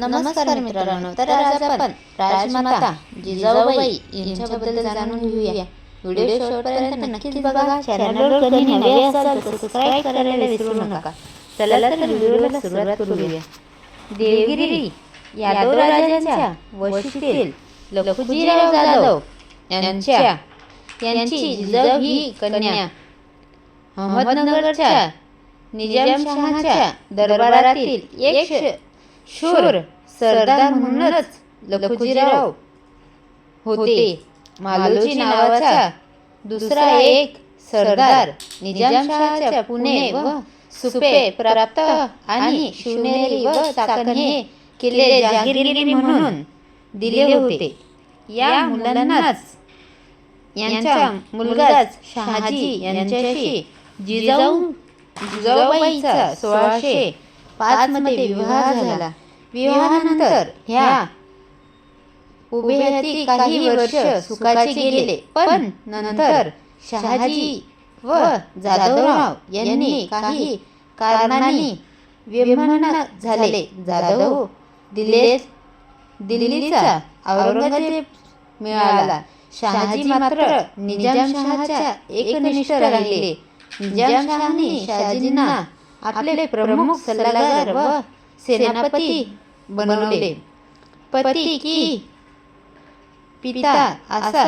नमस्कार मित्रांनो. तर आज आपण राजमाता जिजाऊबाई यांच्याबद्दल जाणून घेऊया. व्हिडिओ शेवटपर्यंत नक्कीच बघा. चॅनलवर कधी नवे असाल तर सबस्क्राईब करायला विसरू नका. चला तर व्हिडिओला सुरुवात करूया. देवगिरी यादव राजांच्या वशीतील लखुजीराव जाधव यांच्या यांची जिजाऊ ही कन्या. अहमदनगरच्या निजामशहाच्या दरबारातील शूर सरदार म्हणूनच लखुजीराव होते. मालोजी नावाचा दुसरा एक सरदार निजामशहाच्या पुणे व सुपे प्राप्त आणि शिवनेरी व हे किल्ले जहागीरगिरी म्हणून दिले होते. या मुलांनाच यांचा मुलगाच शहाजी यांच्याशी जिजाऊ जिजाऊबाईचा सोळाशे पाच मध्ये विवाह झाला. विवाहानंतर ह्या उभयती काही वर्ष सुखाचे गेले पण नंतर शहाजी व जाधवराव यांनी काही कारणांनी विमान झाले. जाधव दिल्ली दिल्लीचा औरंगजेब मिळाला. शहाजी मात्र निजामशहाच्या एकनिष्ठ राहिले. निजामशहाने शहाजींना आपले प्रमुख सल्लागार व सेनापती बनवले. पती की पिता असा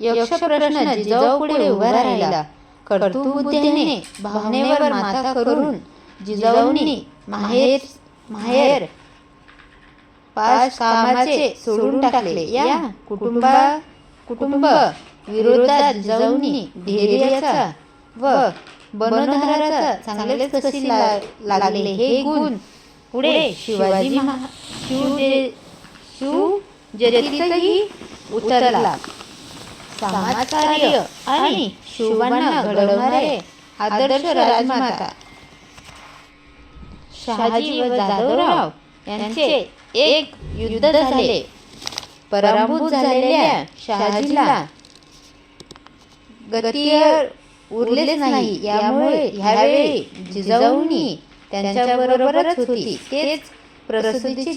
यक्ष प्रश्न जिजाऊपुढे उभा राहिला. कर्तुबुद्धीने भावनेवर माता करून जिजाऊंनी माहेर माहेर पाच कामाचे सोडून टाकले. या कुटुंबा कुटुंब विरोधात जिजाऊंनी धैर्याचा व चांगलेच कशी लागले हे गुण. पुढे शिवाजी महा शिव जे- शिव जयतीतही उतरला. समाजकार्य आणि घडवणारे आदर्श राजमाता. शहाजी व जाधवराव यांचे एक युद्ध झाले. पराभूत झालेल्या शहाजीला गतीयर उरलेच नाही यामुळे ह्यावेळी जिजाऊंनी त्यांच्याबरोबरच होती. तेच प्रसिद्धीची